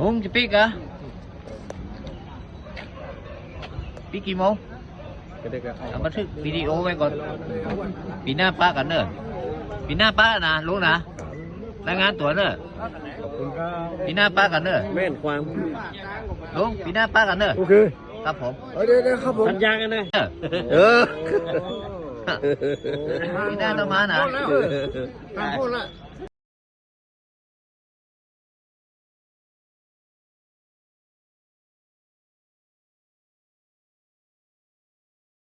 ลุงจะปิกเหรอปิกกี่โมงเอาบันทึกวิดีโอไว้ก่อน ปีหน้าป้ากันเนอะปีหน้าป้านะลุงนะรายงานตัวเนอะปีหน้าป้ากันเนอะแม่นความลุงปีหน้าป้ากันเนอะโอเคครับผมเดี๋ยวเดี๋ยวครับผมสัญญากันนะเนอะเออปีหน้าต้องมานะทางพูดละ